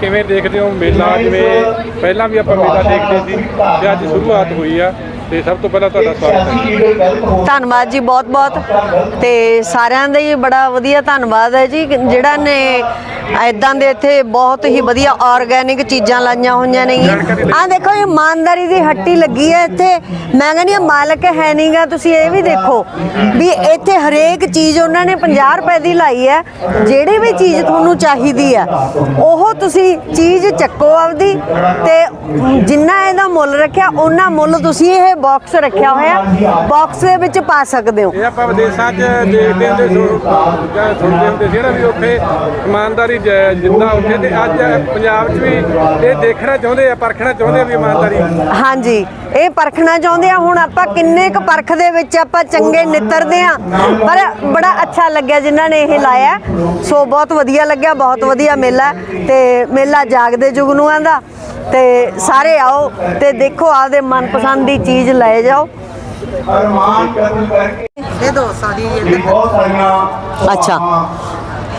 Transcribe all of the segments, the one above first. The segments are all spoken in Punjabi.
ਕਿਵੇਂ ਦੇਖਦੇ ਹੋ ਮੇਲਾ? ਜਿਵੇਂ ਪਹਿਲਾਂ ਵੀ ਆਪਾਂ ਮੇਲਾ ਦੇਖਦੇ ਸੀ ਤੇ ਅੱਜ ਸ਼ੁਰੂਆਤ ਹੋਈ ਆ। ਤੇ ਸਭ ਤੋਂ ਪਹਿਲਾਂ ਤੁਹਾਡਾ ਸਵਾਗਤ ਹੈ। ਧੰਨਵਾਦ ਜੀ ਬਹੁਤ ਬਹੁਤ ਤੇ ਸਾਰਿਆਂ ਦਾ ਹੀ ਬੜਾ ਵਧੀਆ ਧੰਨਵਾਦ ਹੈ ਜੀ ਜਿਹੜਾ ਨੇ ਐਦਾਂ ਦੇ ਇੱਥੇ ਬਹੁਤ ਹੀ ਵਧੀਆ ਆਰਗੈਨਿਕ ਚੀਜ਼ਾਂ ਲਾਈਆਂ ਹੋਈਆਂ ਨੇ ਆ ਦੇਖੋ ਇਹ ਇਮਾਨਦਾਰੀ ਦੀ ਹੱਟੀ ਲੱਗੀ ਹੈ ਇੱਥੇ। ਮੈਂ ਕਹਿੰਦੀ ਹਾਂ ਮਾਲਕ ਹੈ ਨਹੀਂਗਾ ਤੁਸੀਂ ਇਹ ਵੀ ਦੇਖੋ ਵੀ ਇੱਥੇ ਹਰੇਕ ਚੀਜ਼ ਉਹਨਾਂ ਨੇ 50 ਰੁਪਏ ਦੀ ਲਾਈ ਹੈ ਜਿਹੜੀ ਵੀ ਚੀਜ਼ ਤੁਹਾਨੂੰ ਚਾਹੀਦੀ ਆ ਉਹ ਤੁਸੀਂ ਚੀਜ਼ ਚੱਕੋ ਆਪਦੀ ਤੇ ਜਿੰਨਾ ਇਹਦਾ ਮੁੱਲ ਰੱਖਿਆ ਉਹਨਾਂ ਮੁੱਲ ਤੁਸੀਂ ਇਹ ਬਾਕਸ ਰੱਖਿਆ ਹੋਇਆ। ਬਾਕਸ ਦੇ ਵਿੱਚ ਪਾ ਸਕਦੇ ਹੋ। ਇਹ ਆਪਾਂ ਵਿਦੇਸ਼ਾਂ 'ਚ ਦੇਖਦੇ ਹੁੰਦੇ ਜਾਂ ਸੁਣਦੇ ਹੁੰਦੇ ਨਾ ਵੀ ਉੱਥੇ ਇਮਾਨਦਾਰੀ ਜਿੰਦਾ ਉੱਥੇ ਤੇ ਅੱਜ ਪੰਜਾਬ 'ਚ ਵੀ ਇਹ ਦੇਖਣਾ ਚਾਹੁੰਦੇ ਆ ਪਰਖਣਾ ਚਾਹੁੰਦੇ ਆ ਵੀ ਇਮਾਨਦਾਰੀ। ਹਾਂਜੀ ਇਹ ਪਰਖਣਾ ਚਾਹੁੰਦੇ ਆ ਹੁਣ ਆਪਾਂ ਕਿੰਨੇ ਕੁ ਪਰਖ ਦੇ ਵਿੱਚ ਆਪਾਂ ਚੰਗੇ ਨਿੱਤਰਦੇ ਆ। ਪਰ ਬੜਾ ਅੱਛਾ ਲੱਗਿਆ ਜਿਨ੍ਹਾਂ ਨੇ ਇਹ ਲਾਇਆ। ਸੋ ਬਹੁਤ ਵਧੀਆ ਲੱਗਿਆ ਬਹੁਤ ਵਧੀਆ ਮੇਲਾ ਤੇ ਮੇਲਾ ਜਾਗਦੇ ਜੁਗਨੂਆਂ ਦਾ। ਤੇ ਸਾਰੇ ਆਓ ਤੇ ਦੇਖੋ ਆਪਦੇ ਮਨਪਸੰਦ ਦੀ ਚੀਜ਼ ਲੈ ਜਾਓ। ਅਰਮਾਨ ਕਰਨ ਕਰਕੇ ਇਹ ਦੋ ਸਾਡੀ ਬਹੁਤ ਸਾਰੀਆਂ ਅੱਛਾ।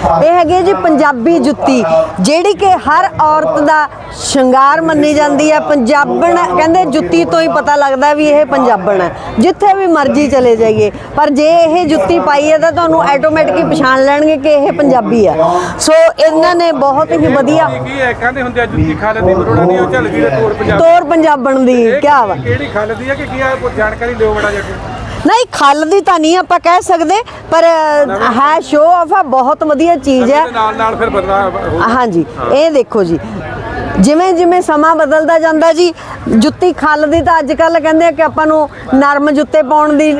ਇਹ ਹੈਗੀ ਹੈ ਜੀ ਪੰਜਾਬੀ ਜੁੱਤੀ ਜਿਹੜੀ ਕਿ ਹਰ ਔਰਤ ਦਾ ਸ਼ਿੰਗਾਰ ਮੰਨੀ ਜਾਂਦੀ ਹੈ। ਪੰਜਾਬਣ ਕਹਿੰਦੇ ਜੁੱਤੀ ਤੋਂ ਹੀ ਪਤਾ ਲੱਗਦਾ ਵੀ ਇਹ ਪੰਜਾਬਣ ਹੈ। ਜਿੱਥੇ ਵੀ ਮਰਜ਼ੀ ਚਲੇ ਜਾਈਏ ਪਰ ਜੇ ਇਹ ਜੁੱਤੀ ਪਾਈ ਹੈ ਤਾਂ ਤੁਹਾਨੂੰ ਆਟੋਮੈਟਿਕ ਹੀ ਪਛਾਣ ਲੈਣਗੇ ਕਿ ਇਹ ਪੰਜਾਬੀ ਹੈ। ਸੋ ਇਹਨਾਂ ਨੇ ਬਹੁਤ ਹੀ ਵਧੀਆ ਇਹ ਕੀ ਹੈ? ਕਹਿੰਦੇ ਹੁੰਦੇ ਆ ਜੁੱਤੀ ਖਾਲੇ ਦੀ ਮਰੋੜਾ ਨਹੀਂ ਉਹ ਝੱਲ ਗਈ ਤੇ ਤੋਰ ਪੰਜਾਬ। ਤੋਰ ਪੰਜਾਬਣ ਦੀ ਕਿਆ ਵਾ ਕਿਹੜੀ ਖਾਲੇ ਦੀ ਹੈ ਕਿ ਕੀ ਹੈ? ਜਾਣਕਾਰੀ ਦਿਓ ਬੜਾ ਜਿਹਾ। ਨਹੀਂ ਖੱਲ ਦੀ ਤਾਂ ਨਹੀਂ ਆਪਾਂ ਕਹਿ ਸਕਦੇ ਪਰ ਹੈ ਸ਼ੋ ਆਫ ਆ ਬਹੁਤ ਵਧੀਆ ਚੀਜ਼ ਹੈ। ਨਾਲ ਨਾਲ ਫਿਰ ਬਦਲਾ ਹਾਂਜੀ ਇਹ ਦੇਖੋ ਜੀ। ਜਿਵੇਂ ਜਿਵੇਂ ਸਮਾਂ ਬਦਲਦਾ ਜਾਂਦਾ ਜੀ ਜੁੱਤੀ ਖੱਲ ਦੀ ਤਾਂ ਅੱਜ ਕੱਲ ਕਹਿੰਦੇ ਆ ਕਿ ਆਪਾਂ ਨੂੰ ਨਰਮ ਜੁੱਤੇ ਪਾਉਣ ਦੀ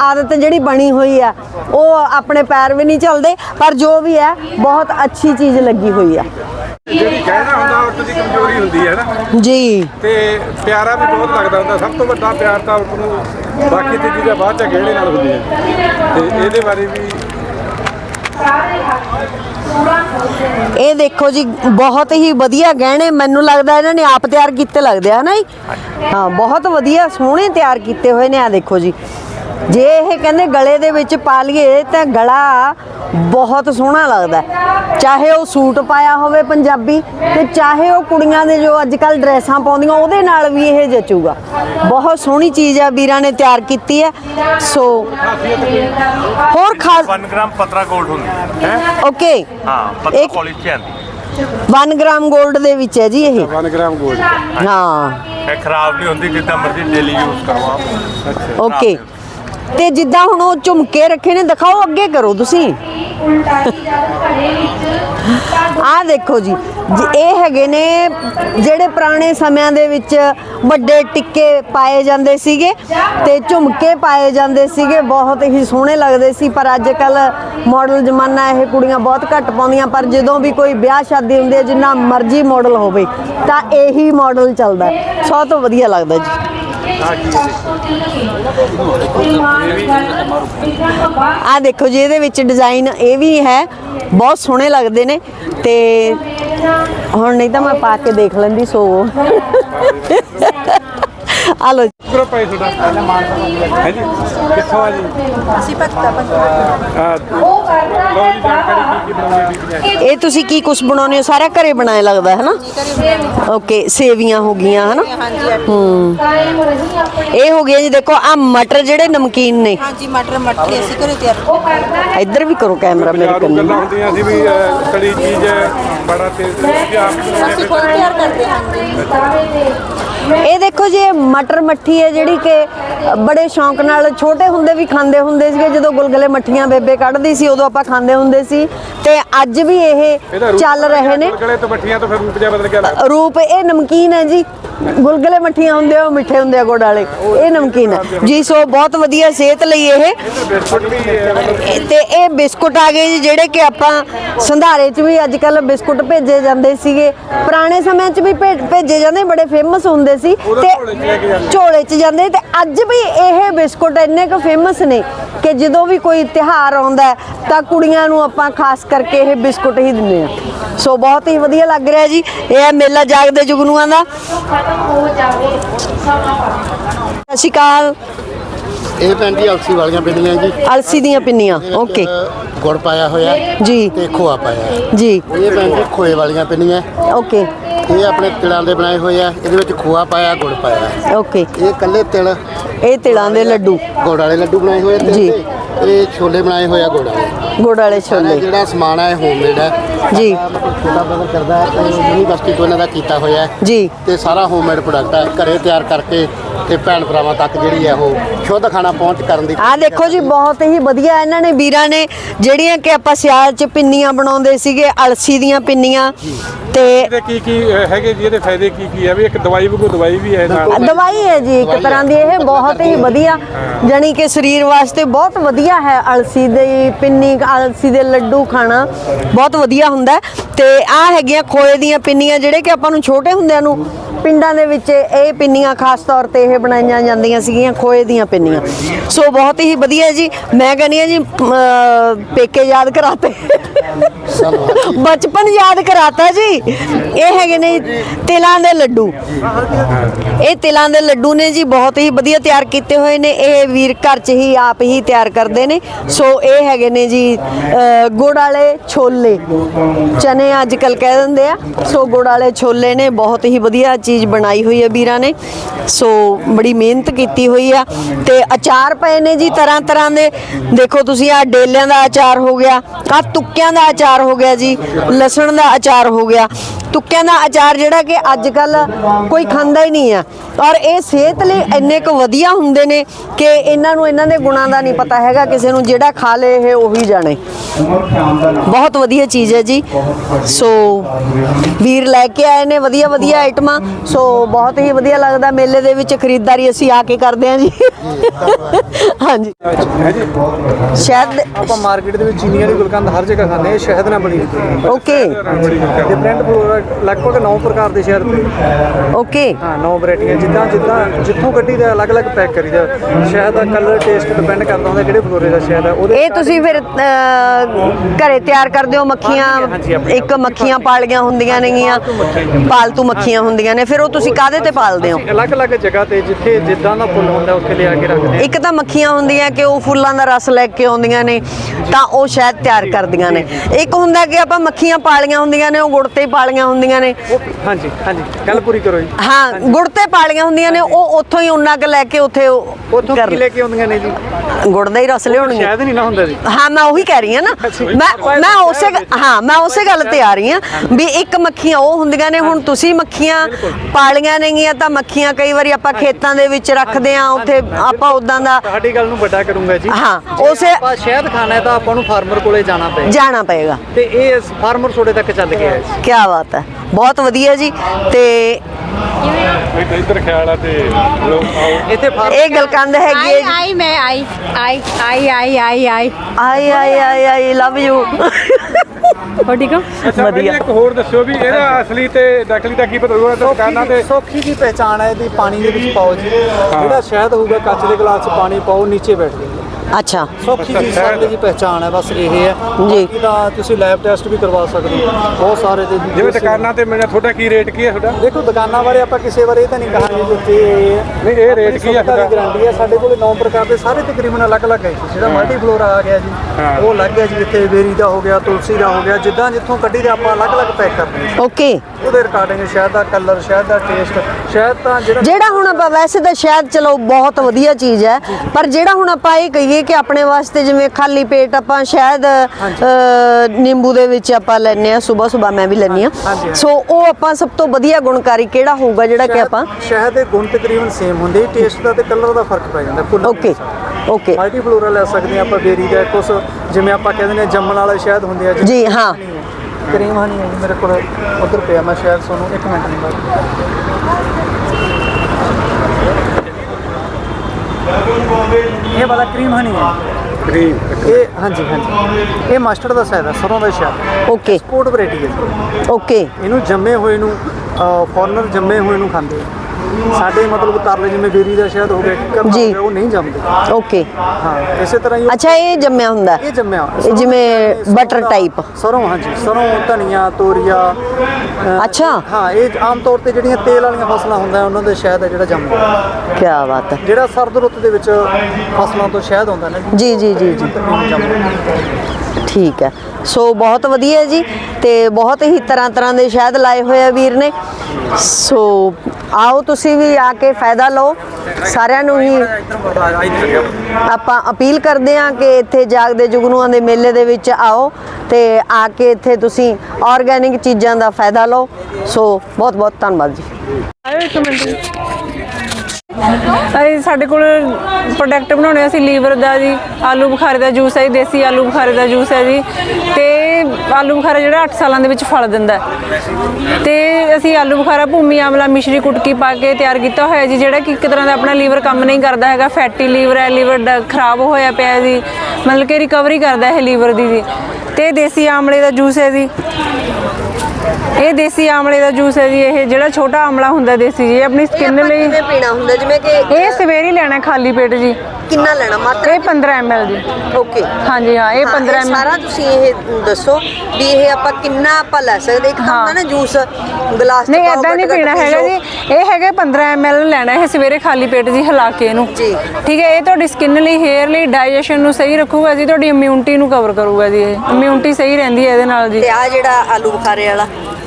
ਆਦਤ ਜਿਹੜੀ ਬਣੀ ਹੋਈ ਆ ਉਹ ਆਪਣੇ ਪੈਰ ਵੀ ਨਹੀਂ ਚੱਲਦੇ ਪਰ ਜੋ ਵੀ ਹੈ ਬਹੁਤ ਅੱਛੀ ਚੀਜ਼ ਲੱਗੀ ਹੋਈ ਆ। ਜਿਹੜੀ ਕਹਿਣਾ ਹੁੰਦਾ ਔਰਤ ਦੀ ਕਮਜ਼ੋਰੀ ਹੁੰਦੀ ਹੈ ਨਾ। ਜੀ। ਤੇ ਪਿਆਰਾ ਵੀ ਬਹੁਤ ਲੱਗਦਾ ਹੁੰਦਾ ਸਭ ਤੋਂ ਵੱਡਾ ਪਿਆਰ ਤਾਂ ਔਰਤ ਨੂੰ ਬਾਕੀ ਤੇ ਚੀਜ਼ਾਂ ਬਾਅਦ ਚ ਗਹਿਣੇ ਨਾਲ ਹੁੰਦੀਆਂ ਤੇ ਇਹਦੇ ਬਾਰੇ ਵੀ ਇਹ ਦੇਖੋ ਜੀ ਬਹੁਤ ਹੀ ਵਧੀਆ ਗਹਿਣੇ ਮੈਨੂੰ ਲੱਗਦਾ ਇਹਨਾਂ ਨੇ ਆਪ ਤਿਆਰ ਕੀਤੇ ਲੱਗਦੇ ਆ ਨਾ ਜੀ? ਹਾਂ ਬਹੁਤ ਵਧੀਆ ਸੋਹਣੇ ਤਿਆਰ ਕੀਤੇ ਹੋਏ ਨੇ ਆ ਦੇਖੋ ਜੀ। ਜੇ ਇਹ ਕਹਿੰਦੇ ਗਲੇ ਦੇ ਵਿੱਚ ਪਾ ਲਈਏ ਤਾਂ ਗਲਾ ਬਹੁਤ ਸੋਹਣਾ ਲੱਗਦਾ ਹੈ। ਚਾਹੇ ਉਹ ਸੂਟ ਪਾਇਆ ਹੋਵੇ ਪੰਜਾਬੀ ਤੇ ਚਾਹੇ ਉਹ ਕੁੜੀਆਂ ਦੇ ਜੋ ਅੱਜ ਕੱਲ ਡਰੈਸਾਂ ਪਾਉਂਦੀਆਂ ਉਹਦੇ ਨਾਲ ਵੀ ਇਹ ਜਚੂਗਾ। ਬਹੁਤ ਸੋਹਣੀ ਚੀਜ਼ ਆ ਵੀਰਾਂ ਨੇ ਤਿਆਰ ਕੀਤੀ ਹੈ। ਸੋ ਹੋਰ ਖਾਸ 1 ਗ੍ਰਾਮ ਪਤਰਾ 골ਡ ਹੁੰਦੀ ਹੈ। ਓਕੇ ਹਾਂ ਪਤਰਾ ਕਾਲਜ ਚ ਆਂਦੀ 1 ਗ੍ਰਾਮ 골ਡ ਦੇ ਵਿੱਚ ਹੈ ਜੀ ਇਹ। 1 ਗ੍ਰਾਮ ਗੋਲਡ ਹਾਂ। ਇਹ ਖਰਾਬ ਨਹੀਂ ਹੁੰਦੀ ਜਿੱਦਾਂ ਮਰਜ਼ੀ ਡੇਲੀ ਯੂਜ਼ ਕਰਵਾ ਓਕੇ ਤੇ ਜਿੱਦਾਂ ਹੁਣ ਉਹ ਝੁਮਕੇ ਰੱਖੇ ਨੇ, ਦਿਖਾਓ, ਅੱਗੇ ਕਰੋ ਤੁਸੀਂ ਆਹ ਦੇਖੋ ਜੀ ਇਹ ਹੈਗੇ ਨੇ ਜਿਹੜੇ ਪੁਰਾਣੇ ਸਮਿਆਂ ਦੇ ਵਿੱਚ ਵੱਡੇ ਟਿੱਕੇ ਪਾਏ ਜਾਂਦੇ ਸੀਗੇ ਤੇ ਝੁਮਕੇ ਪਾਏ ਜਾਂਦੇ ਸੀਗੇ, ਬਹੁਤ ਹੀ ਸੋਹਣੇ ਲੱਗਦੇ ਸੀ, ਪਰ ਅੱਜ ਕੱਲ ਮਾਡਲ ਜ਼ਮਾਨਾ ਇਹ ਕੁੜੀਆਂ ਬਹੁਤ ਘੱਟ ਪਾਉਂਦੀਆਂ, ਪਰ ਜਦੋਂ ਵੀ ਕੋਈ ਵਿਆਹ ਸ਼ਾਦੀ ਹੁੰਦੀ ਹੈ, ਜਿੰਨਾ ਮਰਜ਼ੀ ਮਾਡਲ ਹੋਵੇ, ਤਾਂ ਇਹੀ ਮਾਡਲ ਚੱਲਦਾ ਹੈ। ਸਭ ਤੋਂ ਵਧੀਆ ਲੱਗਦਾ ਜੀ ਆ ਦੇਖੋ ਜੀ, ਇਹਦੇ ਵਿੱਚ ਡਿਜ਼ਾਈਨ ਇਹ ਵੀ ਹੈ। ਬਹੁਤ ਸੋਹਣੇ ਲੱਗਦੇ ਨੇ ਤੇ ਹੁਣ ਨਹੀਂ ਤਾਂ ਮੈਂ ਪਾ ਕੇ ਦੇਖ ਲੈਂਦੀ ਸੋ। ਆ ਲੋ ਗਰੁੱਪ ਹੈ ਤੁਹਾਡਾ। ਹੈ ਜੀ? ਕਿੱਥੋਂ ਆ ਜੀ? ਅਸੀਂ ਭਗਤਾ ਹੈ ਇਹ ਤੁਸੀਂ ਕੀ ਕੁਝ ਬਣਾਉਨੇ ਹੋ? ਸਾਰਾ ਘਰੇ ਬਣਾਏ ਲੱਗਦਾ ਹੈ ਨਾ? ਓਕੇ ਸੇਵੀਆਂ ਹੋ ਗਈਆਂ ਹਨਾ ਹੂੰ। ਇਹ ਹੋ ਗਿਆ ਜੀ ਦੇਖੋ ਆ ਮਟਰ ਜਿਹੜੇ ਨਮਕੀਨ ਨੇ। ਹਾਂਜੀ ਮਟਰ ਮਟਰੀ ਅਸੀਂ ਘਰੇ ਤਿਆਰ ਇੱਧਰ ਵੀ ਕਰੋ ਕੈਮਰਾ ਮੇਰੇ ਪੰਜਾਬੀ ਕੰਨੀ। ਗੱਲਾਂ ਹੁੰਦੀਆਂ ਸੀ ਵੀ ਅਹ, ਤਲੀ ਚੀਜ਼ ਬੜਾ ਤੇਜ਼। ਤੁਸੀਂ ਆਪ ਅਸੀਂ ਖੁਦ ਤਿਆਰ ਕਰਦੇ ਹਾਂ। ਇਹ ਦੇਖੋ ਜੀ ਇਹ ਮਟਰ ਮੱਠੀ ਹੈ ਜਿਹੜੀ ਕਿ ਬੜੇ ਸ਼ੌਂਕ ਨਾਲ ਛੋਟੇ ਹੁੰਦੇ ਵੀ ਖਾਂਦੇ ਹੁੰਦੇ ਸੀਗੇ ਜਦੋਂ ਗੁਲਗੁਲੇ ਮੱਠੀਆਂ ਬੇਬੇ ਕੱਢਦੀ ਸੀ ਉਦੋਂ ਆਪਾਂ ਖਾਂਦੇ ਹੁੰਦੇ ਸੀ। ਤੇ ਅੱਜ ਵੀ ਇਹ ਚੱਲ ਰਹੇ ਨੇ। ਗਲੇ ਤੋਂ ਬੱਠੀਆਂ ਤੋਂ ਫਿਰ ਰੂਪ ਜਿਹਾ ਬਦਲ ਗਿਆ ਲੱਗਦਾ ਰੂਪ ਇਹ ਨਮਕੀਨ ਹੈ ਜੀ। ਗੁਲਗੁਲੇ ਮੱਠੀਆਂ ਹੁੰਦੇ ਆ ਉਹ ਮਿੱਠੇ ਹੁੰਦੇ ਆ ਗੁੜ ਵਾਲੇ। ਇਹ ਨਮਕੀਨ ਹੈ ਜੀ ਸੋ ਬਹੁਤ ਵਧੀਆ ਸਿਹਤ ਲਈ ਇਹ। ਤੇ ਇਹ ਬਿਸਕੁਟ ਆ ਗਏ ਜੀ ਜਿਹੜੇ ਕਿ ਆਪਾਂ ਸੰਧਾਰੇ 'ਚ ਵੀ ਅੱਜ ਕੱਲ ਬਿਸਕੁਟ ਭੇਜੇ ਜਾਂਦੇ ਸੀਗੇ। ਪੁਰਾਣੇ ਸਮਿਆਂ 'ਚ ਵੀ ਭੇਜੇ ਜਾਂਦੇ ਬੜੇ ਫੇਮਸ ਹੁੰਦੇ ਸੀ। ਉਦੋਂ ਝੋਲੇ 'ਚ ਜਾਂਦੇ। ਤੇ ਅੱਜ ਵੀ ਇਹ ਬਿਸਕੁਟ ਇੰਨੇ ਕੁ ਫੇਮਸ ਨੇ ਕਿ ਜਦੋਂ ਵੀ ਕੋਈ ਤਿਹਾਰ ਆਉਂਦਾ ਤਾਂ ਕੁੜੀਆਂ ਨੂੰ ਆਪਾਂ ਖਾਸ ਕਰਕੇ ਇਹ ਬਿਸਕੁਟ ਹੀ ਦਿੰਦੇ ਆ ਸੋ ਬਹੁਤ ਹੀ ਵਧੀਆ ਲੱਗ ਰਿਹਾ ਜੀ। ਇਹ ਹੈ ਮੇਲਾ ਜਾਗਦੇ ਜੁਗਨੂਆਂ ਦਾ। ਸਤਿ ਸ਼੍ਰੀ ਅਕਾਲ। ਇਹ ਜੀ ਅਲਸੀ ਵਾਲੀਆਂ ਪਿੰਨੀਆਂ ਜੀ। ਅਲਸੀ ਦੀਆਂ ਪਿੰਨੀਆਂ ਓਕੇ। ਗੁੜ ਪਾਇਆ ਹੋਇਆ ਜੀ। ਤੇ ਖੋਆ ਪਾਇਆ। ਜੀ। ਇਹ ਜੀ ਖੋਏ ਵਾਲੀਆਂ ਪਿੰਨੀਆਂ। ਓਕੇ। ਇਹ ਆਪਣੇ ਤਿਲਾਂ ਦੇ ਬਣਾਏ ਹੋਏ ਆ। ਇਹਦੇ ਵਿੱਚ ਖੋਆ ਪਾਇਆ ਗੁੜ ਪਾਇਆ। ਓਕੇ। ਇਹ ਕੱਲੇ ਤਿਲ। ਇਹ ਤਿਲਾਂ ਦੇ ਲੱਡੂ। ਗੁੜ ਵਾਲੇ ਲੱਡੂ ਬਣਾਏ ਹੋਏ ਆ। ਦੇ। ਇਹ ਛੋਲੇ ਬਣਾਏ ਹੋਏ ਆ ਗੁੜ ਵਾਲੇ। ਗੁੜ ਵਾਲੇ ਛੋਲੇ। ਜਿਹੜਾ ਸਮਾਨ ਹੈ ਹੋਮਮੇਡ ਹੈ ਜੀ। ਮਤਲਬ ਛੋਟਾ ਬਦਲ ਕਰਦਾ ਹੈ ਇਹ ਯੂਨੀਵਰਸਿਟੀ ਤੋਂ ਇਹਨਾਂ ਦਾ ਕੀਤਾ ਹੋਇਆ ਹੈ ਜੀ ਤੇ ਸਾਰਾ ਹੋਮਮੇਡ ਪ੍ਰੋਡਕਟ ਹੈ ਘਰੇ ਤਿਆਰ ਕਰਕੇ ਤੇ ਭੈਣ ਭਰਾਵਾਂ ਤੱਕ ਜਿਹੜੀ ਹੈ ਉਹ ਸ਼ੁੱਧ ਖਾਣਾ ਪਹੁੰਚ ਕਰਨ ਦੀ ਆ ਦੇਖੋ ਜੀ ਬਹੁਤ ਹੀ ਵਧੀਆ ਇਹਨਾਂ ਨੇ ਵੀਰਾਂ ਨੇ ਜਿਹੜੀਆਂ ਕਿ ਆਪਾਂ ਸਿਆਲ ਚ ਪਿੰਨੀਆਂ ਬਣਾਉਂਦੇ ਸੀਗੇ ਅਲਸੀ ਦੀਆਂ ਪਿੰਨੀਆਂ ਤੇ ਇਹਦੇ ਕੀ ਕੀ ਹੈਗੇ ਜੀ ਇਹਦੇ ਫਾਇਦੇ ਕੀ ਕੀ ਹੈ ਵੀ ਇੱਕ ਦਵਾਈ ਵਾਂਗੂ ਦਵਾਈ ਵੀ ਹੈ ਨਾਲ ਦਵਾਈ ਹੈ ਜੀ ਇੱਕ ਤਰ੍ਹਾਂ ਦੀ ਇਹ ਬਹੁਤ ਹੀ ਵਧੀਆ ਜਾਣੀ ਕਿ ਸਰੀਰ ਵਾਸਤੇ ਬਹੁਤ ਵਧੀਆ ਹੈ ਅਲਸੀ ਦੀ ਪਿੰਨੀ ਅਲਸੀ ਦੇ ਲੱਡੂ ਖਾਣਾ। ਬਹੁਤ ਵਧੀਆ ਹੁੰਦਾ। ਤੇ ਆ ਹੈਗੀਆਂ ਖੋਏ ਦੀਆਂ ਪਿੰਨੀਆਂ ਜਿਹੜੇ ਕਿ ਆਪਾਂ ਨੂੰ ਛੋਟੇ ਹੁੰਦਿਆਂ ਨੂੰ ਪਿੰਡਾਂ ਦੇ ਵਿੱਚ ਇਹ ਪਿੰਨੀਆਂ ਖਾਸ ਤੌਰ ਤੇ ਇਹ ਬਣਾਈਆਂ ਜਾਂਦੀਆਂ ਸੀਗੀਆਂ ਖੋਏ ਦੀਆਂ ਪਿੰਨੀਆਂ। ਸੋ ਬਹੁਤ ਹੀ ਵਧੀਆ ਜੀ। ਮੈਂ ਕਹਿੰਦੀ ਹਾਂ ਜੀ ਪੇਕੇ ਯਾਦ ਕਰਾਤੇ। ਬਚਪਨ ਯਾਦ ਕਰਾਤਾ ਜੀ। ਇਹ ਹੈਗੇ ਨੇ ਤਿਲਾਂ ਦੇ ਲੱਡੂ। ਇਹ ਤਿਲਾਂ ਦੇ ਲੱਡੂ ਨੇ ਜੀ ਬਹੁਤ ਹੀ ਵਧੀਆ ਤਿਆਰ ਕੀਤੇ ਹੋਏ ਨੇ। ਇਹ ਵੀਰ ਘਰ 'ਚ ਹੀ ਆਪ ਹੀ ਤਿਆਰ ਕਰਦੇ ਨੇ। ਸੋ ਇਹ ਹੈਗੇ ਨੇ ਜੀ ਅ, ਗੁੜ ਵਾਲੇ ਛੋਲੇ। ਚਨੇ ਅੱਜ ਕੱਲ ਕਹਿ ਦਿੰਦੇ ਆ। ਸੋ ਗੁੜ ਵਾਲੇ ਛੋਲੇ ਨੇ ਬਹੁਤ ਹੀ ਵਧੀਆ ਚੀਜ਼ ਬਣਾਈ ਹੋਈ ਹੈ ਵੀਰਾਂ ਨੇ। ਸੋ ਬੜੀ ਮਿਹਨਤ ਕੀਤੀ ਹੋਈ ਆ ਤੇ ਅਚਾਰ ਪਏ ਨੇ ਜੀ ਤਰ੍ਹਾਂ ਤਰ੍ਹਾਂ ਦੇ। ਦੇਖੋ ਤੁਸੀਂ ਆ ਡੇਲਿਆਂ ਦਾ ਅਚਾਰ ਹੋ ਗਿਆ ਆ ਤੁੱਕਿਆਂ ਦਾ ਅਚਾਰ ਹੋ ਗਿਆ ਜੀ, ਲਸਣ ਦਾ ਅਚਾਰ ਹੋ ਗਿਆ। ਤੁੱਕਿਆਂ ਦਾ ਅਚਾਰ ਜਿਹੜਾ ਕਿ ਅੱਜ ਕੱਲ ਕੋਈ ਖਾਂਦਾ ਹੀ ਨਹੀਂ ਆ। ਔਰ ਇਹ ਸਿਹਤ ਲਈ ਇੰਨੇ ਕੁ ਵਧੀਆ ਹੁੰਦੇ ਨੇ ਕਿ ਇਹਨਾਂ ਨੂੰ ਇਹਨਾਂ ਦੇ ਗੁਣਾਂ ਦਾ ਨਹੀਂ ਪਤਾ ਹੈਗਾ ਕਿਸੇ ਨੂੰ ਜਿਹੜਾ ਖਾ ਲੇ ਇਹ ਉਹੀ ਜਾਣੇ। ਬਹੁਤ ਵਧੀਆ ਚੀਜ਼ ਹੈ ਜੀ। ਸੋ ਵੀਰ ਲੈ ਕੇ ਆਏ ਨੇ ਵਧੀਆ ਵਧੀਆ ਆਈਟਮਾਂ। ਸੋ ਬਹੁਤ ਹੀ ਵਧੀਆ ਲੱਗਦਾ ਮੇਲੇ ਦੇ ਵਿੱਚ ਖਰੀਦਦਾਰੀ ਅਸੀਂ ਆ ਕੇ ਕਰਦੇ ਹਾਂ ਜੀ। ਹਾਂਜੀ। ਸ਼ਾਇਦ ਆਪਾਂ ਮਾਰਕੀਟ ਦੇ ਵਿੱਚ ਚੀਨੀਆਂ ਦੀ ਗੁਲਕੰਦ ਹਰ ਜਗ੍ਹਾ ਖਾਂਦੇ ਆ ਸ਼ਹਿਦ ਨਾਲ ਬਣੀ ਹੁੰਦੀ ਓਕੇ। ਡਿਫਰੈਂਟ ਲਗਭਗ 9 ਪ੍ਰਕਾਰ ਦੇ ਸ਼ਹਿਦ ਓਕੇ। ਹਾਂ 9 ਵੈਰਾਈਟੀਆਂ ਜਿੱਦਾਂ ਜਿੱਦਾਂ ਜਿੱਥੋਂ ਕੱਢੀ ਦਾ ਅਲੱਗ-ਅਲੱਗ ਪੈਕ ਕਰੀਦਾ ਸ਼ਹਿਦ ਦਾ ਕਲਰ ਟੇਸਟ ਡਿਪੈਂਡ ਕਰਦਾ ਹੁੰਦਾ ਕਿਹੜੇ ਫਲੋਰੇ ਦਾ ਸ਼ਹਿਦ ਹੈ ਉਹਦੇ ਇਹ ਤੁਸੀਂ ਫਿਰ ਅਹ, ਘਰੇ ਤਿਆਰ ਕਰਦੇ ਹੋ ਮੱਖੀਆਂ ਹਾਂਜੀ, ਆਪਣੀ- ਇੱਕ ਮੱਖੀਆਂ ਪਾਲੀਆਂ ਹੁੰਦੀਆਂ ਨੇਗੀਆਂ ਪਾਲਤੂ ਮੱਖੀਆਂ ਹੁੰਦੀਆਂ। ਨੇ ਫਿਰ ਉਹ ਤੁਸੀਂ ਕਾਦੇ ਤੇ ਪਾਲਦੇ ਹੋ? ਅਲੱਗ-ਅਲੱਗ ਜਗ੍ਹਾ ਤੇ ਜਿੱਥੇ ਜਿੱਦਾਂ ਦਾ ਫੁੱਲ ਹੁੰਦਾ ਉੱਥੇ ਲਿਆ ਕੇ ਰੱਖਦੇ ਇੱਕ ਤਾਂ ਮੱਖੀਆਂ ਹੁੰਦੀਆਂ ਕਿ ਉਹ ਫੁੱਲਾਂ ਦਾ ਰਸ ਲੈ ਕੇ ਆਉਂਦੀਆਂ ਨੇ ਤਾਂ ਉਹ ਸ਼ਾਇਦ ਤਿਆਰ ਕਰਦੀਆਂ ਨੇ। ਇੱਕ ਹੁੰਦਾ ਕਿ ਆਪਾਂ ਮੱਖੀਆਂ ਪਾਲੀਆਂ ਹੁੰਦੀਆਂ ਨੇ ਉਹ ਗੁੜ ਤੇ ਪਾਲੀਆਂ ਹੁੰਦੀਆਂ ਨੇ। ਉਹ ਹਾਂਜੀ ਹਾਂਜੀ। ਗੱਲ ਪੂਰੀ ਕਰੋ ਜੀ। ਹਾਂ ਗੁੜ ਤੇ ਪਾਲੀਆਂ ਹੁੰਦੀਆਂ ਨੇ ਉਹ ਉੱਥੋਂ ਹੀ ਉਹਨਾਂ ਕੁ ਲੈ ਕੇ ਉੱਥੇ ਉਹ ਉੱਥੋਂ ਕੀ ਲੈ ਕੇ ਆਉਂਦੀਆਂ ਨੇ ਜੀ? ਗੁੜ ਦਾ ਹੀ ਰਸ ਲਿਆਉਣਗੇ। ਸ਼ਹਿਦ ਨਹੀਂ ਨਾ ਹੁੰਦਾ ਜੀ। ਹਾਂ ਮੈਂ ਉਹੀ ਕਹਿ ਰਹੀ ਹਾਂ ਨਾ। ਮੈਂ ਮੈਂ ਉਸੇ ਹਾਂ ਮੈਂ ਉਸੇ ਗੱਲ ਤੇ ਆ ਰਹੀ ਹਾਂ ਵੀ ਇੱਕ ਮੱਖੀਆਂ ਉਹ ਹੁੰਦੀਆਂ ਨੇ ਹੁਣ ਤੁਸੀਂ ਮੱਖੀਆਂ ਪਾਲੀਆਂ ਨੇਗੀਆਂ ਤਾਂ ਮੱਖੀਆਂ ਕਈ ਵਾਰੀ ਆਪਾਂ ਖੇਤਾਂ ਦੇ ਵਿੱਚ ਰੱਖਦੇ ਆ ਉੱਥੇ ਆਪਾਂ ਉਦਾਂ ਦਾ ਤੁਹਾਡੀ ਗੱਲ ਨੂੰ ਵੱਡਾ ਕਰੂੰਗਾ ਜੀ। ਹਾਂ, ਉਸੇ- ਆਪਾਂ ਸ਼ਹਿਦ ਖਾਣਾ ਹੈ ਤਾਂ ਆਪਾਂ ਨੂੰ ਫਾਰਮਰ ਕੋਲੇ ਜਾਣਾ ਪਏਗਾ। ਜਾਣਾ ਪਏਗਾ। ਤੇ ਇਹ ਫਾਰਮਰ ਤੁਹਾਡੇ ਤੱਕ ਚੱਲ ਆਇਆ ਜੀ। ਕੀ ਬਾਤ ਹੈ। ਬਹੁਤ ਵਧੀਆ ਜੀ। ਤੇ ਕਿਵੇਂ? ਇੱਧਰ ਖਿਆਲ ਹੈਗੀ ਆਈ ਆਈ ਮੈਂ ਆਈ ਆਈ ਆਈ ਆਈ ਆਈ ਆਈ। ਆਈ ਆਈ ਆਈ ਆਈ ਲਵ ਯੂ ਹੋਰ ਠੀਕ ਹੋ? ਇੱਕ ਹੋਰ ਦੱਸਿਓ ਵੀ ਇਹਦਾ ਅਸਲੀ ਤੇ ਨਕਲੀ ਦਾ ਕੀ ਪਤਾ ਹੋਣਾ ਦੁਕਾਨਾਂ ਤੇ ਸੋਖੀ ਦੀ ਪਹਿਚਾਣ ਹੈ ਇਹਦੀ ਪਾਣੀ ਦੇ ਵਿੱਚ ਪਾਓ ਜੀ। ਜਿਹੜਾ ਸ਼ਹਿਦ ਹੋਊਗਾ ਕੱਚ ਦੇ ਗਲਾਸ 'ਚ ਪਾਣੀ ਪਾਓ ਨੀਚੇ ਬੈਠ ਜਾਓ। ਅੱਛਾ। ਸੌਖੀ ਜੀ ਸਾਡੇ ਦੀ ਪਹਿਚਾਣ ਹੈ ਬਸ ਇਹ ਹੈ। ਜੀ। ਬਾਕੀ ਤਾਂ ਤੁਸੀਂ ਲੈਬ ਟੈਸਟ ਵੀ ਕਰਵਾ ਸਕਦੇ ਹੋ। ਬਹੁਤ ਸਾਰੇ ਤੇ ਜਿਵੇਂ ਦੁਕਾਨਾਂ ਤੇ ਮਿਲਣਾ ਤੁਹਾਡਾ ਕੀ ਰੇਟ ਕੀ ਹੈ ਤੁਹਾਡਾ? ਦੇਖੋ ਦੁਕਾਨਾਂ ਬਾਰੇ ਆਪਾਂ ਕਿਸੇ ਬਾਰੇ ਇਹ ਤਾਂ ਨਹੀਂ ਕਹਾਂਗੇ ਕਿ ਉੱਥੇ ਇਹ ਹੈ। ਨਹੀਂ ਇਹ ਰੇਟ ਕੀ ਹੈ ਤੁਹਾਡਾ? ਗਾਰੰਟੀ ਹੈ। ਸਾਡੇ ਕੋਲ 9 ਪ੍ਰਕਾਰ ਦੇ ਸਾਰੇ ਤਕਰੀਬਨ ਅਲੱਗ-ਅਲੱਗ ਹੈ। ਜਿਹੜਾ ਮਲਟੀ ਫਲੋਰਾ ਆ ਗਿਆ ਜੀ। ਉਹ ਅਲੱਗ ਹੈ ਜੀ। ਜਿੱਥੇ ਬੇਰੀ ਦਾ ਹੋ ਗਿਆ ਤੁਲਸੀ ਦਾ ਹੋ ਗਿਆ ਜਿੱਦਾਂ ਜਿੱਥੋਂ ਕੱਢੀ ਦਾ ਆਪਾਂ ਅਲੱਗ-ਅਲੱਗ ਪੈਕ ਕਰਦੇ ਹਾਂ। ਓਕੇ ਉਹਦੇ ਰਿਕਾਰਡਿੰਗ ਸ਼ਹਿਦ ਦਾ ਕਲਰ ਸ਼ਹਿਦ ਦਾ ਟੇਸਟ ਸ਼ਹਿਦ ਤਾਂ ਜਿਹੜਾ ਜਿਹੜਾ ਹੁਣ ਆਪਾਂ ਵੈਸੇ ਤਾਂ ਸ਼ਾਇਦ ਚਲੋ ਬਹੁਤ ਵਧੀਆ ਚੀਜ਼ ਹੈ ਪਰ ਜਿਹੜਾ ਹੁਣ ਆਪਾਂ ਇਹ ਕਹੀਏ ਕਿ ਆਪਣੇ ਵਾਸਤੇ ਜਿਵੇਂ ਖਾਲੀ ਪੇਟ ਆਪਾਂ ਸ਼ਾਇਦ ਨਿੰਬੂ ਦੇ ਵਿੱਚ ਆਪਾਂ ਲੈਨੇ ਆ ਸਵੇਰ ਸਵੇਰ ਮੈਂ ਵੀ ਲੈਨੀ ਆ ਸੋ ਉਹ ਆਪਾਂ ਸਭ ਤੋਂ ਵਧੀਆ ਗੁਣਕਾਰੀ ਕਿਹੜਾ ਹੋਊਗਾ ਜਿਹੜਾ ਕਿ ਆਪਾਂ ਸ਼ਹਿਦ ਦੇ ਗੁਣ ਤਕਰੀਬਨ ਸੇਮ ਹੁੰਦੇ ਟੇਸਟ ਦਾ ਤੇ ਕਲਰ ਦਾ ਫ਼ਰਕ ਪੈ ਜਾਂਦਾ ਫੁੱਲ ਓਕੇ ਓਕੇ ਮਲਟੀ ਫਲੋਰਾ ਲੈ ਸਕਦੇ ਹਾਂ ਆਪਾਂ ਬੇਰੀ ਦਾ ਕੁਛ ਜਿਵੇਂ ਆਪਾਂ ਕਹਿੰਦੇ ਨੇ ਜੰਮਣ ਵਾਲਾ ਸ਼ਹਿਦ ਹੁੰਦੇ ਆ ਜੀ ਹਾਂ। ਕਰੀਮ ਹਨੀ ਹੈ ਮੇਰੇ ਕੋਲ ਉਧਰ ਪਿਆ ਮੈਂ ਸ਼ਾਇਦ ਤੁਹਾਨੂੰ ਇੱਕ ਮਿੰਟ ਨਹੀਂ ਬਾਅਦ ਇਹ ਵਾਲਾ ਕਰੀਮ ਹਨੀ ਹੈ। ਕਰੀਮ ਇਹ ਹਾਂਜੀ ਹਾਂਜੀ। ਇਹ ਮਸਟਰਡ ਦਾ ਸ਼ਹਿਦ ਹੈ ਸਰੋਂ ਦਾ ਸ਼ਹਿਦ। ਓਕੇ ਸਪੋਰਟ ਵੈਰਾਈਟੀ ਹੈ ਜੀ। ਓਕੇ ਇਹਨੂੰ ਜੰਮੇ ਹੋਏ ਨੂੰ ਫੋਰਨਰ ਜੰਮੇ ਹੋਏ ਨੂੰ ਖਾਂਦੇ ਆ। ਸਾਡੇ ਮਤਲਬ ਤਰਲੇ ਜਿਵੇਂ ਬੇਰੀ ਦਾ ਸ਼ਹਿਦ ਹੋ ਗਿਆ ਕਿਕਰ ਜੀ। ਉਹ ਨਹੀਂ ਜੰਮਦੇ। ਓਕੇ। ਹਾਂ ਇਸੇ ਤਰ੍ਹਾਂ ਹੀ ਅੱਛਾ ਇਹ ਜੰਮਿਆ ਹੁੰਦਾ ਇਹ ਜੰਮਿਆ। ਇਹ ਜਿਵੇਂ ਬਟਰ ਟਾਈਪ ਸਰੋਂ ਹਾਂਜੀ ਸਰੋਂ ਧਨੀਆ ਤੋਰੀਆ ਅੱਛਾ। ਹਾਂ ਇਹ ਆਮ ਤੌਰ ਤੇ ਜਿਹੜੀਆਂ ਤੇਲ ਵਾਲੀਆਂ ਫਸਲਾਂ ਹੁੰਦਾ ਉਹਨਾਂ ਦੇ ਸ਼ਹਿਦ ਹੈ ਜਿਹੜਾ ਜੰਮਦਾ ਕੀ ਬਾਤ ਹੈ। ਜਿਹੜਾ ਸਰਦ ਰੁੱਤ ਦੇ ਵਿੱਚ ਫਸਲਾਂ ਤੋਂ ਸ਼ਹਿਦ ਹੁੰਦਾ ਨਾ ਜੀ ਜੀ ਜੀ ਜੀ। ਜੰਮਦਾ ਠੀਕ ਹੈ। ਸੋ ਬਹੁਤ ਵਧੀਆ ਜੀ ਤੇ ਬਹੁਤ ਹੀ ਤਰ੍ਹਾਂ ਤਰ੍ਹਾਂ ਦੇ ਸ਼ਹਿਦ ਲਾਏ ਹੋਏ ਆ ਵੀਰ ਨੇ। ਸੋ ਆਓ ਤੁਸੀਂ ਵੀ ਆ ਕੇ ਫਾਇਦਾ ਲਓ। ਸਾਰਿਆਂ ਨੂੰ ਹੀ ਆਪਾਂ ਅਪੀਲ ਕਰਦੇ ਹਾਂ ਕਿ ਇੱਥੇ ਜਾਗਦੇ ਜੁਗਨੂਆਂ ਦੇ ਮੇਲੇ ਦੇ ਵਿੱਚ ਆਓ ਤੇ ਆ ਕੇ ਇੱਥੇ ਤੁਸੀਂ ਆਰਗੈਨਿਕ ਚੀਜ਼ਾਂ ਦਾ ਫਾਇਦਾ ਲਓ। ਸੋ ਬਹੁਤ ਬਹੁਤ ਧੰਨਵਾਦ ਜੀ। ਆਇਓ ਇੱਕ ਮਿੰਟ ਅਸੀਂ ਸਾਡੇ ਕੋਲ ਪ੍ਰੋਡਕਟ ਬਣਾਉਣੇ ਆ, ਅਸੀਂ ਲੀਵਰ ਦਾ ਜੀ ਆਲੂ ਬੁਖਾਰੇ ਦਾ ਜੂਸ ਹੈ ਜੀ ਦੇਸੀ ਆਲੂ ਬੁਖਾਰੇ ਦਾ ਜੂਸ ਹੈ ਜੀ। ਤੇ ਆਲੂ ਬੁਖਾਰਾ ਜਿਹੜਾ 8 ਸਾਲਾਂ ਦੇ ਵਿੱਚ ਫਲ ਦਿੰਦਾ ਹੈ। ਤੇ ਅਸੀਂ ਆਲੂ ਬੁਖਾਰਾ ਭੂਮੀ ਆਮਲਾ ਮਿਸ਼ਰੀ ਕੁਟਕੀ ਪਾ ਕੇ ਤਿਆਰ ਕੀਤਾ ਹੋਇਆ ਜੀ ਜਿਹੜਾ ਕਿ ਇੱਕ ਤਰ੍ਹਾਂ ਦਾ ਆਪਣਾ ਲੀਵਰ ਕੰਮ ਨਹੀਂ ਕਰਦਾ ਹੈਗਾ। ਫੈਟੀ ਲੀਵਰ ਹੈ ਲੀਵਰ ਖਰਾਬ ਹੋਇਆ ਪਿਆ ਜੀ। ਮਤਲਬ ਕਿ ਰਿਕਵਰੀ ਕਰਦਾ ਹੈ ਲੀਵਰ ਦੀ ਜੀ। ਤੇ ਦੇਸੀ ਆਮਲੇ ਦਾ ਜੂਸ ਹੈ ਜੀ। ਇਹ ਦੇਸੀ ਆਮਲੇ ਦਾ ਜੂਸ ਹੈ ਜੀ ਇਹ ਜਿਹੜਾ ਛੋਟਾ ਆਮਲਾ ਹੁੰਦਾ ਦੇਸੀ ਜੀ ਇਹ ਆਪਣੀ ਸਕਿਨ ਲਈ ਕਿਵੇਂ ਪੀਣਾ ਹੁੰਦਾ? ਜਿਵੇਂ ਕਿ ਇਹ ਸਵੇਰੇ ਹੀ ਲੈਣਾ ਖਾਲੀ ਪੇਟ ਜੀ। ਕਿੰਨਾ ਲੈਣਾ? ਮਾਤਰਾ ਇਹ 15 ml ਜੀ। ਓਕੇ ਹਾਂਜੀ ਹਾਂ ਇਹ 15 ml ਸਾਰਾ ਤੁਸੀਂ ਇਹ ਦੱਸੋ ਵੀ ਇਹ ਆਪਾਂ ਕਿੰਨਾ ਆਪਾਂ ਲੈ ਸਕਦੇ? ਇੱਕ ਤਾਂ ਨਾ ਜੂਸ ਗਲਾਸ ਨਹੀਂ ਐਦਾਂ ਨਹੀਂ ਪੀਣਾ ਹੈਗਾ। ਜੀ। ਇਹ ਹੈਗਾ 15 ml ਲੈਣਾ ਹੈ ਸਵੇਰੇ ਖਾਲੀ ਪੇਟ ਜੀ ਹਿਲਾ ਕੇ ਇਹਨੂੰ। ਜੀ। ਠੀਕ ਹੈ ਇਹ ਤੁਹਾਡੀ ਸਕਿਨ ਲਈ ਹੇਅਰ ਲਈ ਡਾਈਜੈਸ਼ਨ ਨੂੰ ਸਹੀ ਰੱਖੂਗਾ ਜੀ ਤੁਹਾਡੀ ਇਮਿਊਨਿਟੀ ਨੂੰ ਕਵਰ ਕਰੂਗਾ ਜੀ ਇਹ। ਇਮਿਊਨਿਟੀ ਸਹੀ ਰਹਿੰਦੀ ਹੈ ਇਹਦੇ ਨਾਲ ਜੀ। ਤੇ ਆ ਜਿਹੜਾ ਆਲੂ ਬੁਖਾਰੇ ਵਾਲਾ?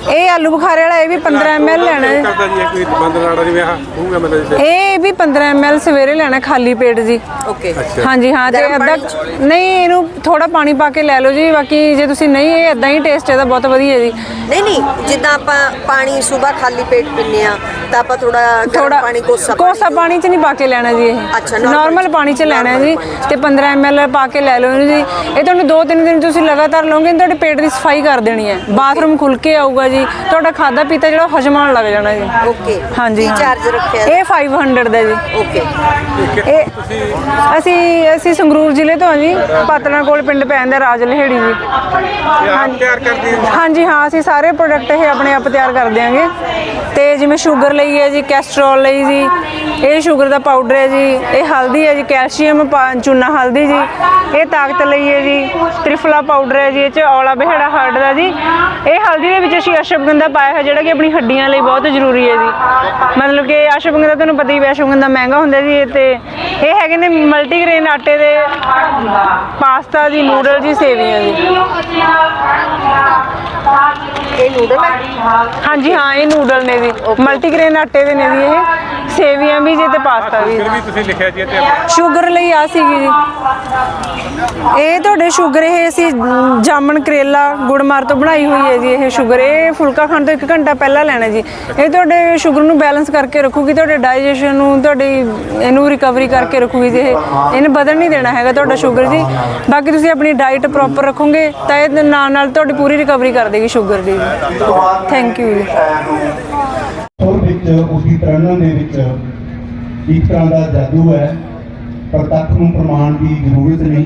ਇਹ ਆਲੂ ਬੁਖਾਰੇ ਵਾਲਾ ਇਹ ਵੀ 15 ml ਲੈਣਾ ਹੈ। ਕਰਦਾ ਜੀ ਇਹ ਕੋਈ ਬੰਦ ਲਾੜਾ ਜਿਵੇਂ ਆਹ ਹੋਊਗਾ ਮਤਲਬ ਜਿਵੇਂ। ਇਹ ਵੀ 15 ml ਸਵੇਰੇ ਲੈਣਾ ਖਾਲੀ ਪੇਟ ਜੀ। ਓਕੇ ਹਾਂਜੀ ਹਾਂ ਤੇ ਅੱਧਾ ਨਹੀਂ ਇਹਨੂੰ ਥੋੜਾ ਪਾਣੀ ਪਾ ਕੇ ਲੈ ਲਓ ਜੀ ਬਾਕੀ ਜੇ ਤੁਸੀਂ ਨਹੀਂ ਇਹ ਇਦਾਂ ਹੀ ਟੇਸਟ ਇਹਦਾ ਬਹੁਤ ਵਧੀਆ ਜੀ। ਨਹੀਂ ਨਹੀਂ ਜਿੱਦਾਂ ਆਪਾਂ ਪਾਣੀ ਸਵੇਰ ਖਾਲੀ ਪੇਟ ਪੀਂਦੇ ਆ ਤਾਂ ਆਪਾਂ ਥੋੜਾ ਥੋੜਾ ਪਾਣੀ ਕੋਸਾ ਕੋਸਾ ਪਾਣੀ ਚ ਨਹੀਂ ਪਾ ਕੇ ਲੈਣਾ ਜੀ ਇਹ। ਨਾਰਮਲ। ਪਾਣੀ ਚ ਲੈਣਾ ਜੀ ਤੇ 15 ml ਪਾ ਕੇ ਲੈ ਲਓ ਜੀ। ਇਹ ਤੁਹਾਨੂੰ 2-3 ਦਿਨ ਤੁਸੀਂ ਲਗਾਤਾਰ ਲਓਗੇ ਤੁਹਾਡੇ ਪੇਟ ਦੀ ਸਫ਼ਾਈ ਕਰ ਦੇਣੀ ਹੈ। ਬਾਥਰੂਮ ਖੁੱਲ ਕੇ ਆਊਗਾ ਜੀ। ਤੁਹਾਡਾ ਖਾਦਾ ਪੀਤਾ ਜਿਹੜਾ ਉਹ ਹਜਮਾਣ ਲੱਗ ਜਾਣਾ ਜੀ। ਓਕੇ। ਹਾਂਜੀ ਕੀ ਹਾਂ। ਚਾਰਜ ਰੱਖਿਆ ਇਹ 500 ਦਾ ਜੀ। ਓਕੇ। ਇਹ ਅਸੀਂ ਅਸੀਂ ਸੰਗਰੂਰ ਜ਼ਿਲ੍ਹੇ ਤੋਂ ਹਾਂ ਜੀ। ਪਾਤਣਾ ਕੋਲ ਪਿੰਡ ਪੈਂਦਾ ਰਾਜ ਲਹੇੜੀ ਜੀ। ਇਹ ਆਪ ਤਿਆਰ ਕਰਦੀ ਹੈ? ਹਾਂਜੀ ਹਾਂ ਅਸੀਂ ਸਾਰੇ ਪ੍ਰੋਡਕਟ ਇਹ ਆਪਣੇ ਆਪ ਤਿਆਰ ਕਰ ਦਿਆਂਗੇ ਤੇ ਜਿਵੇਂ ਸ਼ੂਗਰ ਲਈ ਹੈ ਜੀ ਕੈਸਟਰੋਲ ਲਈ ਜੀ ਇਹ ਸ਼ੂਗਰ ਦਾ ਪਾਊਡਰ ਹੈ ਜੀ ਇਹ ਹਲਦੀ ਹੈ ਜੀ ਕੈਲਸ਼ੀਅਮ ਪਾ- ਚੂਨਾ ਹਲਦੀ ਜੀ ਇਹ ਤਾਕਤ ਲਈ ਹੈ ਜੀ ਤ੍ਰਿਫਲਾ ਪਾਊਡਰ ਹੈ ਜੀ ਇਹ ਚ ਔਲਾ ਬਿਹੜਾ ਹਾਰਟ ਦਾ ਜੀ। ਇਹ ਹਲਦੀ ਦੇ ਵਿੱਚ ਅਸੀਂ ਅਸ਼ਵਗੰਧਾ ਪਾਇਆ ਹੈ ਜਿਹੜਾ ਕਿ ਆਪਣੀ ਹੱਡੀਆਂ ਲਈ ਬਹੁਤ ਜ਼ਰੂਰੀ ਹੈ ਜੀ। ਮਤਲਬ ਕਿ ਅਸ਼ਵਗੰਧਾ ਤੁਹਾਨੂੰ ਪਤਾ ਹੀ ਹੈ ਅਸ਼ਵਗੰਧਾ ਮਹਿੰਗਾ ਹੁੰਦਾ ਜੀ ਤੇ। ਇਹ ਹੈਗੇ ਨੇ ਮਲਟੀਗ੍ਰੇਨ ਆਟੇ ਦੇ ਪਾਸਤਾ ਜੀ ਨੂਡਲ ਜੀ ਸੇਵੀਆਂ ਜੀ। ਇਹ ਨੂਡਲ ਹੈ? ਹਾਂਜੀ ਹਾਂ ਇਹ ਨੂਡਲ ਨੇ ਜੀ। ਮਲਟੀਗ੍ਰੇਨ ਆਟੇ ਦੇ ਨੇ ਜੀ ਇਹ। ਸੇਵੀਆਂ ਵੀ ਜੀ ਤੇ ਪਾਸਤਾ ਵੀ। ਫਿਰ ਵੀ ਤੁਸੀਂ ਲਿਖਿਆ ਜੀ ਤੇ ਸ਼ੂਗਰ ਲਈ ਆ ਸੀਗੀ ਜੀ। ਇਹ ਤੁਹਾਡੇ ਸ਼ੂਗਰ ਇਹ ਮ, ਜਾਮਣ ਕਰੇਲਾ ਗੁੜ ਮਾਰ ਤੋਂ ਬਣਾਈ ਹੋਈ ਹੈ ਜੀ ਇਹ ਸ਼ੂਗਰ। ਇਹ ਫੁਲਕਾ ਖਾਣ ਤੋਂ 1 ਘੰਟਾ ਪਹਿਲਾਂ ਲੈਣਾ ਜੀ। ਇਹ ਤੁਹਾਡੇ ਸ਼ੂਗਰ ਨੂੰ ਬੈਲੈਂਸ ਕਰਕੇ ਰੱਖੂਗੀ, ਤੁਹਾਡੇ ਡਾਈਜੈਸ਼ਨ ਨੂੰ, ਤੁਹਾਡੀ ਇਹਨੂੰ ਰਿਕਵਰੀ ਕਰਕੇ ਰੱਖੂਗੀ ਜੀ ਇਹ। ਇਹਨੇ ਵਧਣ ਨਹੀਂ ਦੇਣਾ ਹੈਗਾ ਤੁਹਾਡਾ ਸ਼ੂਗਰ ਜੀ। ਬਾਕੀ ਤੁਸੀਂ ਆਪਣੀ ਡਾਈਟ ਪ੍ਰੋਪਰ ਰੱਖੋਗੇ ਤਾਂ ਇਹ ਨਾਲ ਨਾਲ ਤੁਹਾਡੀ ਪੂਰੀ ਰਿਕਵਰੀ ਕਰ ਦੇਗੀ ਸ਼ੂਗਰ ਦੀ। ਥੈਂਕ ਯੂ ਜੀ। ਉਹ ਵਿੱਚ ਉਸ ਦੀ ਪ੍ਰੇਰਣਾ ਦੇ ਵਿੱਚ ਇੱਕ ਤਰ੍ਹਾਂ ਦਾ ਜਾਦੂ ਹੈ। ਪ੍ਰਤੱਖ ਨੂੰ ਪ੍ਰਮਾਣ ਦੀ ਜ਼ਰੂਰਤ ਨਹੀਂ।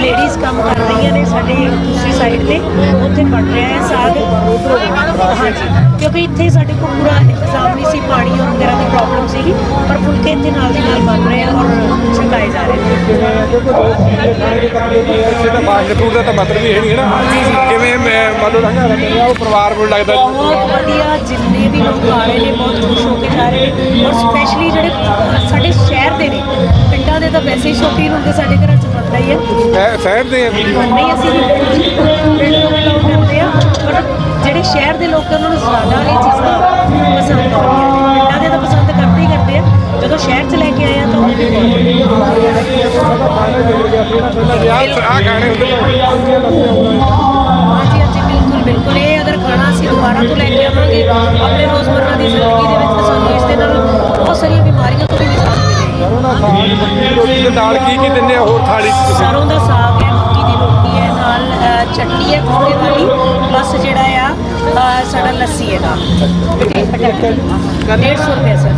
ਲੇਡੀਜ਼ ਕੰਮ ਕਰ ਰਹੀਆਂ ਨੇ ਸਾਡੇ ਦੂਸਰੀ ਸਾਈਡ ਤੇ ਉੱਥੇ ਬਣ ਰਿਹਾ ਹੈ ਸਾਗ। ਹਾਂਜੀ ਕਿਉਂਕਿ ਇੱਥੇ ਸਾਡੇ ਕੋਲ ਪੂਰਾ ਇੰਤਜ਼ਾਮ ਨਹੀਂ ਸੀ ਪਾਣੀ ਵਗੈਰਾ ਦੀ ਪ੍ਰੋਬਲਮ ਸੀਗੀ ਪਰ ਫੁਲਕੇ ਇੱਥੇ ਨਾਲ ਦੀ ਨਾਲ ਬਣ ਰਹੇ ਆ ਔਰ ਛਕਾਏ ਜਾ ਰਹੇ ਨੇ। ਫਾਸਟ ਫੂਡ ਦਾ ਤਾਂ ਮਤਲਬ ਹੀ ਹੈ ਨਹੀਂ ਹੈ ਨਾ ਕਿਵੇਂ ਮੈਂ ਮੰਨ ਲਓ ਲੰਘਾ ਰਿਹਾ ਉਹ ਪਰਿਵਾਰ ਨੂੰ ਲੱਗਦਾ ਬਹੁਤ ਵਧੀਆ ਜਿੰਨੇ ਵੀ ਲੋਕ ਆ ਰਹੇ ਨੇ ਬਹੁਤ ਖੁਸ਼ ਹੋ ਕੇ ਜਾ ਰਹੇ ਨੇ ਔਰ ਸਪੈਸ਼ਲੀ ਜਿਹੜੇ ਸਾਡੇ ਸ਼ਹਿਰ ਦੇ ਨੇ ਪਿੰਡਾਂ ਦੇ ਤਾਂ ਵੈਸੇ ਹੀ ਸ਼ੌਕੀਨ ਹੁੰਦੇ ਸਾਡੇ ਘਰਾਂ 'ਚ ਪਤਾ ਹੀ। ਹੈ ਸਾਈਡ ਦੇ ਆ ਨਹੀਂ ਅਸੀਂ ਪਿੰਡ ਲੋਕ ਲੋਕ ਕਰਦੇ ਆ ਪਰ ਜਿਹੜੇ ਸ਼ਹਿਰ ਦੇ ਲੋਕ ਉਹਨਾਂ ਨੂੰ ਜ਼ਿਆਦਾ ਇਹ ਚੀਜ਼ਾਂ ਪਸੰਦ ਆਉਂਦੀਆਂ ਨੇ। ਪਿੰਡਾਂ ਦੇ ਤਾਂ ਪਸੰਦ ਕਰਦੇ ਹੀ ਕਰਦੇ ਆ। ਜਦੋਂ ਸ਼ਹਿਰ 'ਚ ਲੈ ਕੇ ਆਏ ਆ ਤਾਂ ਉਹਨਾਂ ਨੇ ਆ। ਗਾਣੇ ਹਾਂਜੀ ਹਾਂਜੀ ਬਿਲਕੁਲ ਬਿਲਕੁਲ। ਇਹ ਅਗਰ ਖਾਣਾ ਅਸੀਂ ਦੁਬਾਰਾ ਤੋਂ ਲੈ ਕੇ ਆਵਾਂਗੇ ਆਪਣੇ ਰੋਜ਼ਮਰਰਾ ਦੀ ਜ਼ਿੰਦਗੀ ਦੇ ਵਿੱਚ ਤਾਂ ਸਾਨੂੰ ਇਸ ਦੇ ਨਾਲ ਬਹੁਤ ਸਾਰੀਆਂ ਬਿਮਾਰੀਆਂ ਤੋਂ ਵੀ ਰੋਟੀ ਦੇ ਨਾਲ ਕੀ ਕੀ ਦਿੰਦੇ ਆ ਹੋਰ ਥਾਲੀ 'ਚ ਤੁਸੀਂ? ਸਰੋਂ ਦਾ ਸਾਗ ਹੈ ਮੱਕੀ ਦੀ ਰੋਟੀ ਹੈ ਨਾਲ ਅ, ਚਟਨੀ ਹੈ ਖੋਲੇ ਵਾਲੀ ਪਲੱਸ ਜਿਹੜਾ ਆ ਅ, ਸਾਡਾ ਲੱਸੀ ਹੈ ਨਾਲ। 150 ਰੁਪਏ ਸਰ।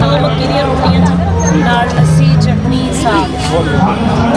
ਦੋ ਮੱਕੀ ਦੀਆਂ ਰੋਟੀਆਂ ਨਾਲ ਲੱਸੀ ਚਟਨੀ ਸਾਗ।